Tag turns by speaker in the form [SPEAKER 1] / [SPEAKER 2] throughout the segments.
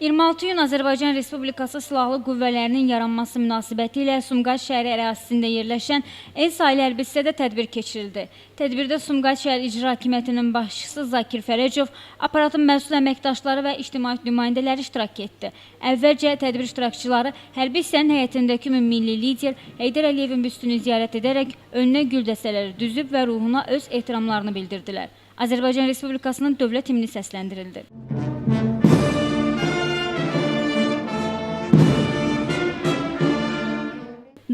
[SPEAKER 1] 26 iyun Azərbaycan Respublikası Silahlı Qüvvələrinin yaranması münasibətilə Sumqayıt şəhəri ərazisində yerləşən El Sahili hərbi hissədə tədbir keçirildi. Tədbirdə Sumqayıt şəhər İcra Hakimiyyətinin başçısı Zakir Fərəcov, aparatın məsul əməkdaşları və ictimaiyyət nümayəndələri iştirak etdi. Əvvəlcə tədbir iştirakçıları hərbi hissənin həyətindəki milli lider Heydər Əliyevin büstünü ziyarət edərək önünə gül dəstələri düzüb və ruhuna öz ehtiramlarını bildirdilər. Azərbaycan Respublikasının dövlət himni səsləndirildi.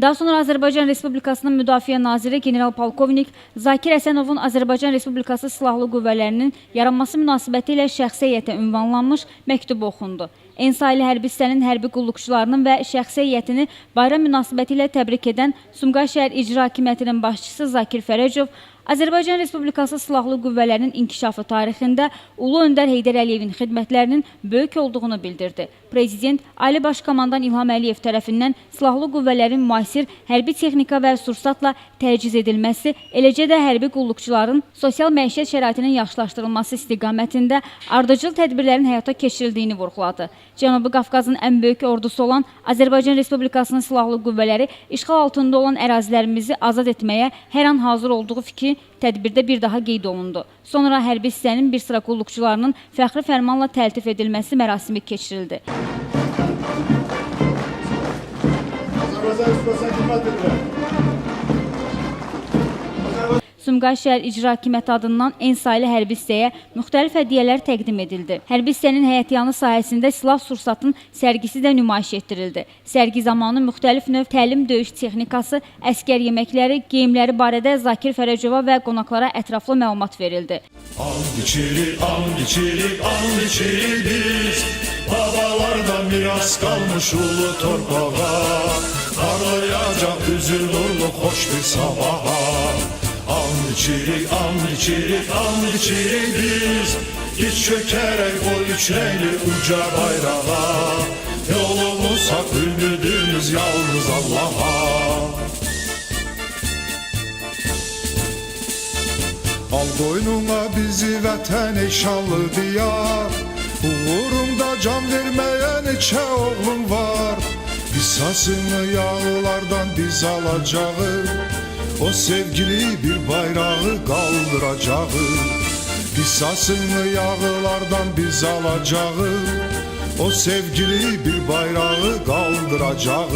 [SPEAKER 1] Daha sonra Azərbaycan Respublikasının Müdafiə Naziri general-polkovnik Zakir Əsənovun Azərbaycan Respublikası Silahlı Qüvvələrinin yaranması münasibətilə şəxsi heyətə ünvanlanmış məktubu oxundu. Ensaylı hərbi hissənin hərbi qulluqçularının və şəxsi heyətini bayram münasibətilə təbrik edən Sumqayıt şəhər İcra Hakimiyyətinin başçısı Zakir Fərəcov Azərbaycan Respublikası Silahlı Qüvvələrinin inkişafı tarixində Ulu Öndər Heydər Əliyevin xidmətlərinin böyük olduğunu bildirdi. Prezident Ali Baş Komandan İlham Əliyev tərəfindən silahlı qüvvələrin müasir hərbi texnika və sursatla təchiz edilməsi, eləcə də hərbi qulluqçuların sosial məişət şəraitinin yaxşılaşdırılması istiqamətində ardıcıl tədbirlərin həyata keçirildiyini vurğuladı. Cənubi Qafqazın ən böyük ordusu olan Azərbaycan Respublikasının silahlı qüvvələri işğal altında olan ərazilərimizi azad etməyə hər an hazır olduğu fikri tədbirdə bir daha qeyd olundu. Sonra hərbi hissənin bir sıra qulluqçularının fəxri fərmanla təltif edilməsi mərasimi keçirildi.
[SPEAKER 2] Azərbaycan Respublikasına.
[SPEAKER 1] Sumqayıt şəhər İcra Hakimiyyəti adından en saylı hərbi hissəyə müxtəlif hədiyyələr təqdim edildi. Hərbi hissənin həyətyanı sahəsində silah sursatın sərgisi də nümayiş etdirildi. Sərgi zamanı müxtəlif növ təlim döyüş texnikası, əskər yeməkləri, geyimləri barədə Zakir Fərəcova və qonaqlara ətraflı məlumat verildi.
[SPEAKER 3] And içirik, and içirik, and içirik biz Babalardan miras kalmış ulu torpağa Parlayacak üzül nurlu hoş bir sabaha And içirik, and içirik, and içirik biz Diz çökerek o üç uca bayrağa. Yolumuz hak ümidimiz yalnız Allah'a. Al boynuna bizi vətən ey şanlı diyar. Uğurumda can verməyən neçə oğlum var. Qisasını yağlardan biz alacağız O sevgili bir bayrağı qaldıracağız Qisasını yağlardan biz alacağız O sevgili bir bayrağı qaldıracağız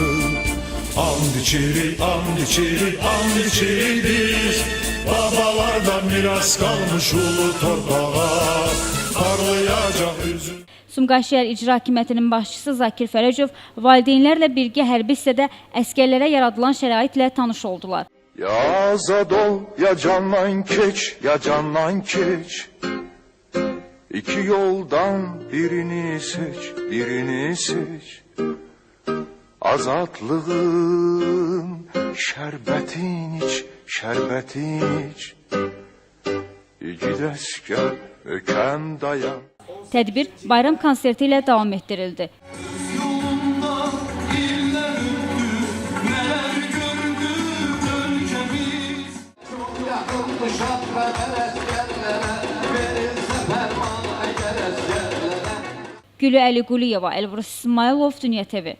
[SPEAKER 3] And içirik, and içirik, and içirik biz Babalardan miras kalmış ulu torpağa Parlayacak üzüm
[SPEAKER 1] Sumqayıt şəhər İcra Hakimiyyətinin başçısı Zakir Fərəcov valideynlərlə birgə hərbi hissədə əskərlərə yaradılan şəraitlə tanış oldular.
[SPEAKER 3] Ya azad ol ya canlan keç ya canlan keç. İki yoldan birini seç birini seç. Azadlığın şərbətin iç şərbətin iç. İgid əskər mökəm dayan.
[SPEAKER 1] Tədbir bayram konserti ilə davam etdirildi. Gülü Əli Quliyeva, Elbrus İsmailov, Dünya TV.